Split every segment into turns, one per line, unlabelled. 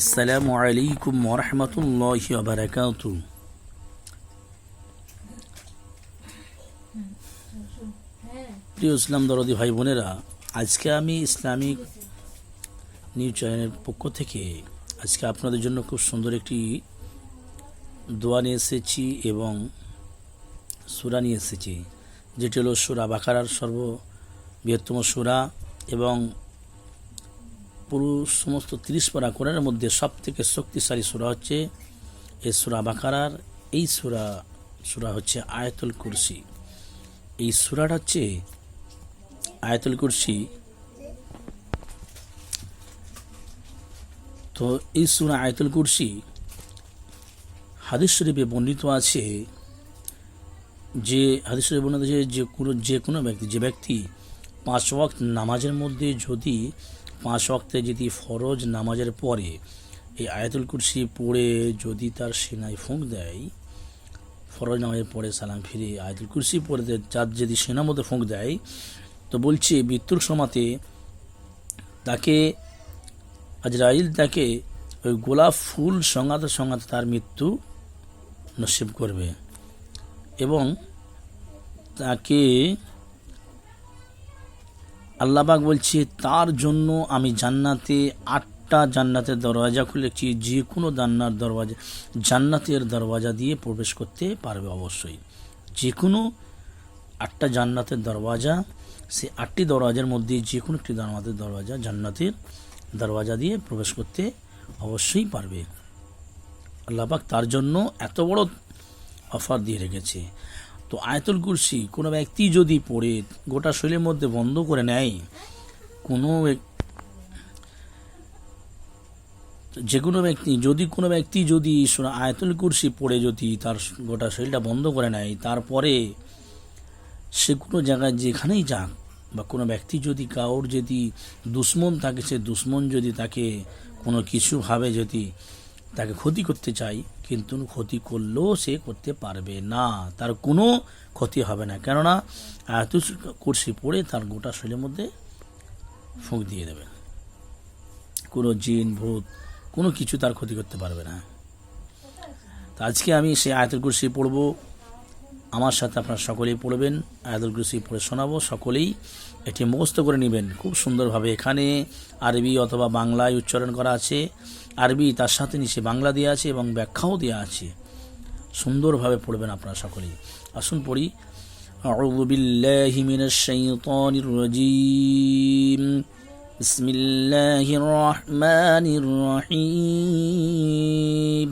আসসালামু আলাইকুম ওরহমতুল্লাহ বারাকাত প্রিয় ইসলাম দরদি ভাই বোনেরা, আজকে আমি ইসলামিক নিউজ চ্যানেলের পক্ষ থেকে আজকে আপনাদের জন্য খুব সুন্দর একটি দোয়া নিয়ে এসেছি এবং সুরা নিয়ে এসেছি, যেটি হলো সুরা বাকারার সর্ব বৃহত্তম সুরা এবং পুরো সমস্ত তিরিশ পারা কোরআনের মধ্যে সব থেকে শক্তিশালী সুরা হচ্ছে এই সুরা বাকারার। এই সুরা সুরা হচ্ছে আয়াতুল কুরসি। এই সুরাটা হচ্ছে আয়াতুল কুরসি। তো এই সুরা আয়াতুল কুরসি হাদিস শরীফে বর্ণিত আছে যে, হাদিস শরীফে বর্ণিত আছে যে কোনো যে কোনো ব্যক্তি, যে ব্যক্তি পাঁচ ওয়াক্ত নামাজের মধ্যে যদি পাঁচ ওয়াক্তে যদি ফরজ নামাজের পরে এই আয়াতুল কুরসি পড়ে যদি তার সেনায় ফুঁক দেয়, ফরজ নামাজের পরে সালাম ফিরে আয়াতুল কুরসি পড়ে যার যদি সেনার মধ্যে ফুঁক দেয়, তো বলছে, মৃত্যুর সমাতে তাকে, আজরাইল তাকে ওই গোলাপ ফুল সঙ্গাতে সঙ্গাতে তার মৃত্যু নসিব করবে এবং তাকে আল্লাহবাক বলছে, তার জন্য আমি জান্নাতে আটটা জান্নাতের দরওয়াজা খুলেছি যে কোনো জান্নার দরওয়াজা, জান্নাতের দরওয়াজা দিয়ে প্রবেশ করতে পারবে অবশ্যই। যে কোনো আটটা জান্নাতের দরওয়াজা, সে আটটি দরওয়াজার মধ্যে যে কোনো একটি জান্নাতের দরওয়াজা জান্নাতের দরওয়াজা দিয়ে প্রবেশ করতে অবশ্যই পারবে। আল্লাহবাক তার জন্য এত বড় অফার দিয়ে রেখেছে। তো আয়তুল কুরসি কোনো ব্যক্তি যদি পড়ে, গোটা শরীরের মধ্যে বন্ধ করে নেয়, কোনো যে কোনো ব্যক্তি, যদি কোনো ব্যক্তি যদি আয়তুল কুরসি পড়ে যদি তার গোটা শরীরটা বন্ধ করে নেয়, তারপরে সে কোনো জায়গায় যেখানেই যাক, বা কোনো ব্যক্তি যদি কাউর যদি দুশ্মন থাকে, সে দুশ্মন যদি তাকে কোনো কিছুভাবে যদি তাকে ক্ষতি করতে চাই কিন্তু ক্ষতি করলেও সে করতে পারবে না। তার কোনো ক্ষতি হবে না। কেননা এত কুর্সি পড়ে তার গোটা শরীরের মধ্যে ফুঁক দিয়ে দেবে। কোনো জিন, ভূত, কোনো কিছু তার ক্ষতি করতে পারবে না। আজকে আমি সে আয়াতুল কুরসি পড়ব। আমার সাথে আপনারা সকলেই পড়বেন আয়াতুল কুরসি পড়ে শোনাবো সকলেই এটি মুখস্থ করে নেবেন খুব সুন্দরভাবে এখানে আরবি অথবা বাংলায় উচ্চারণ করা আছে আরবি তার সাথে নিচে বাংলা দেওয়া আছে এবং ব্যাখ্যাও দেওয়া আছে সুন্দরভাবে পড়বেন আপনারা সকলেই আসুন পড়ি أعوذ بالله من الشيطان الرجيم بسم الله الرحمن الرحيم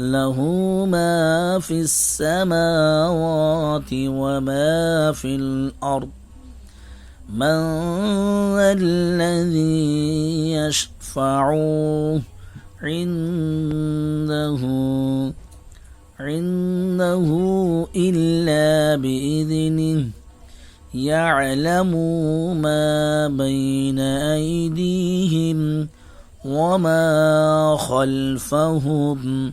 له ما في السماوات وما في الأرض. من الذي يشفع عنده عنده إلا بإذنه. يعلم ما بين أيديهم وما خلفهم.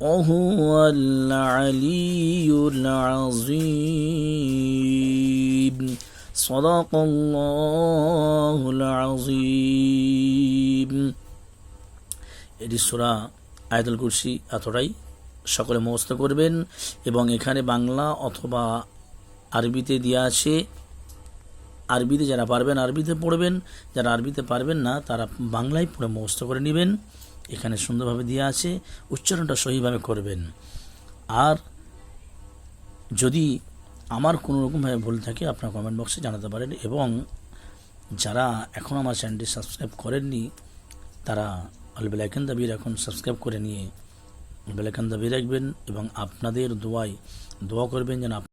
وهو العلي العظيم صدق الله العظيم এটি সুরা আয়াতুল কুরসি এতটাই সকলে মুখস্থ করবেন এবং এখানে বাংলা অথবা আরবিতে দেওয়া আছে আরবিতে যারা পারবেন আরবিতে পড়বেন যারা আরবিতে পারবেন না তারা বাংলায় পড়ে মুখস্থ করে নেবেন এখানে সুন্দরভাবে দেওয়া আছে, উচ্চারণটা সহিভাবে করবেন। আর যদি আমার কোনো রকমভাবে ভুল থাকে, আপনার কমেন্ট বক্সে জানাতে পারেন এবং যারা এখন আমার চ্যানেলটি সাবস্ক্রাইব করেননি, তারা অল বেলাইকান দাবির এখন সাবস্ক্রাইব করে নিয়ে বেলাইকান দাবি রাখবেন এবং আপনাদের দোয়ায় দোয়া করবেন যেন